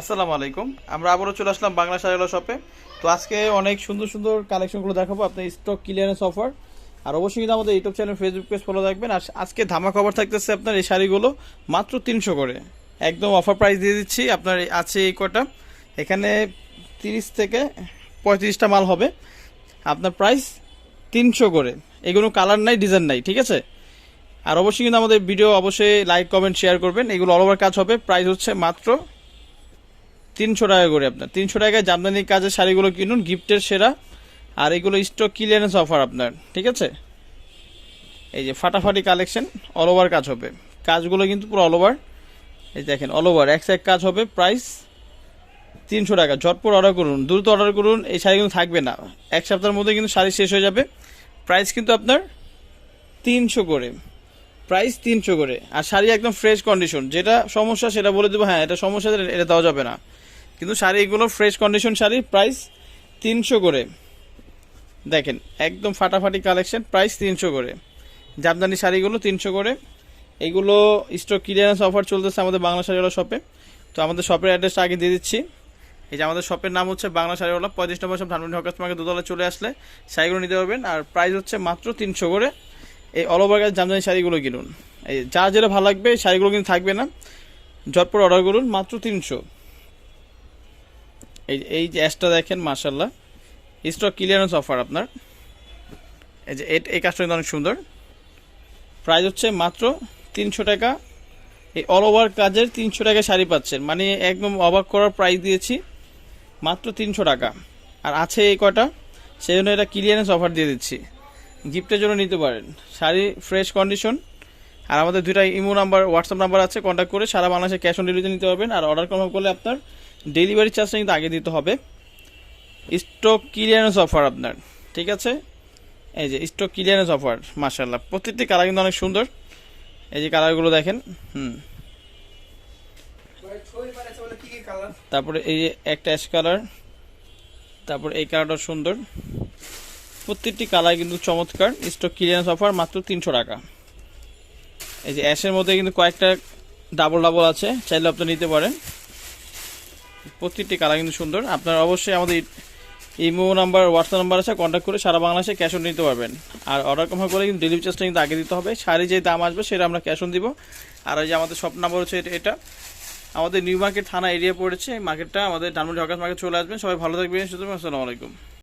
আসসালামু আলাইকুম। আমরা আবারও চলে আসলাম বাংলা শাড়িওয়ালা শপে। তো আজকে অনেক সুন্দর সুন্দর কালেকশনগুলো দেখাবো আপনার স্টক ক্লিয়ারেন্স অফার আর অবশ্যই কিন্তু আমাদের YouTube channel Facebook page follow রাখবেন। আর আজকে ধামা খবর থাকতেছে আপনার এই শাড়িগুলো মাত্র তিনশো করে। একদম অফার প্রাইস দিয়ে দিচ্ছি। আপনার আছে এই কটা। এখানে তিরিশ থেকে পঁয়ত্রিশটা মাল হবে। আপনার প্রাইস তিনশো করে। এগুলো কালার নাই ডিজাইন নাই, ঠিক আছে? আর অবশ্যই কিন্তু আমাদের ভিডিও অবশ্যই লাইক কমেন্ট শেয়ার করবেন। এগুলো অল ওভার কাজ হবে। প্রাইস হচ্ছে মাত্র তিনশো টাকা করে আপনার। তিনশো টাকায় জামদানি কাজের শাড়িগুলো কিনুন, গিফটের সেরা। আর এগুলো স্টক ক্লিয়ারেন্স অফার আপনার, ঠিক আছে? এই যে ফাটাফাটি কালেকশন অল ওভার কাজ হবে। কাজগুলো কিন্তু পুরো অল ওভার এই দেখেন অল ওভার এক সাইড কাজ হবে প্রাইস তিনশো টাকা। ঝটপট অর্ডার করুন, দ্রুত অর্ডার করুন, এই শাড়ি কিন্তু থাকবে না। এক সপ্তাহের মধ্যে কিন্তু শাড়ি শেষ হয়ে যাবে। প্রাইস কিন্তু আপনার তিনশো করে। প্রাইস তিনশো করে। আর শাড়ি একদম ফ্রেশ কন্ডিশন যেটা সমস্যা সেটা বলে দেবো হ্যাঁ এটা সমস্যা, এটা দেওয়া যাবে না। কিন্তু শাড়িগুলো ফ্রেশ কন্ডিশন শাড়ি প্রাইস তিনশো করে। দেখেন, একদম ফাটাফাটি কালেকশন প্রাইস তিনশো করে। জামদানি শাড়িগুলো তিনশো করে। এইগুলো স্টক ক্লিয়ারেন্স অফার চলতেছে আমাদের বাংলা শাড়িওয়ালা শপে তো আমাদের শপের অ্যাড্রেসটা আগে দিয়ে দিচ্ছি। এই যে আমাদের শপের নাম হচ্ছে বাংলা শাড়িওয়ালা, পঁয়ত্রিশ নম্বর সব ধানমন্ডি হকাস মার্কেট দুতলা চলে আসলে শাড়িগুলো নিতে পারবেন। আর প্রাইস হচ্ছে মাত্র তিনশো করে। এই অল ওভার কাজ জামদানি শাড়িগুলো কিনুন। এই যা যেটা ভালো লাগবে শাড়িগুলো কিন্তু থাকবে না। ঝটপট অর্ডার করুন, মাত্র তিনশো। এই এই যে অ্যাশটা দেখেন মার্শাল্লাহ স্টক ক্লিয়ারেন্স অফার আপনার। এই যে, এই কাজটা কিন্তু অনেক সুন্দর। প্রাইস হচ্ছে মাত্র তিনশো টাকা। এই অল ওভার কাজের তিনশো টাকা শাড়ি পাচ্ছেন। মানে একদম অবাক করার প্রাইস দিয়েছি। মাত্র তিনশো টাকা। আর আছে এই কটা সেই জন্য এটা ক্লিয়ারেন্স অফার দিয়ে দিচ্ছি। গিফটের জন্য নিতে পারেন। শাড়ি ফ্রেশ কন্ডিশন আর আমাদের দুইটা ইমো নাম্বার হোয়াটসঅ্যাপ নাম্বার আছে কন্ট্যাক্ট করে সারা বাংলাদেশে ক্যাশ অন ডেলিভারি নিতে পারবেন। আর অর্ডার কনফার্ম করলে আপনার ডেলিভারি চার্জটা কিন্তু আগে দিতে হবে। স্টক ক্লিয়ারেন্স অফার আপনার, ঠিক আছে? এই যে স্টক ক্লিয়ারেন্স অফার মার্শাল্লাহ প্রত্যেকটি কালার কিন্তু অনেক সুন্দর। এই যে কালারগুলো দেখেন, হুম। তারপরে এই যে একটা অ্যাশ কালার তারপর এই কালারটা সুন্দর। প্রত্যেকটি কালার কিন্তু চমৎকার। স্টক ক্লিয়ারেন্স অফার মাত্র তিনশো টাকা। এই যে অ্যাশের মধ্যে কিন্তু কয়েকটা ডাবল ডাবল আছে, চাইলে আপনি নিতে পারেন। প্রত্যেকটি কালার কিন্তু সুন্দর। আপনারা অবশ্যই আমাদের ইমো নাম্বার হোয়াটসঅ্যাপ নাম্বার আছে কন্ট্যাক্ট করে সারা বাংলাদেশে ক্যাশ অন নিতে পারবেন। আর অর্ডার কনফার্ম করে কিন্তু ডেলিভারি চার্জটা কিন্তু আগে দিতে হবে। শাড়ি যে দাম আসবে সেটা আমরা ক্যাশ অন দিব। আর ওই যে আমাদের শপ নাম্বার হচ্ছে এটা- আমাদের নিউ মার্কেট থানা এরিয়া পড়েছে মার্কেটটা আমাদের ডানমন্ডি হকাস মার্কেট চলে আসবেন। সবাই ভালো থাকবেন সুতরাং আসসালামু আলাইকুম।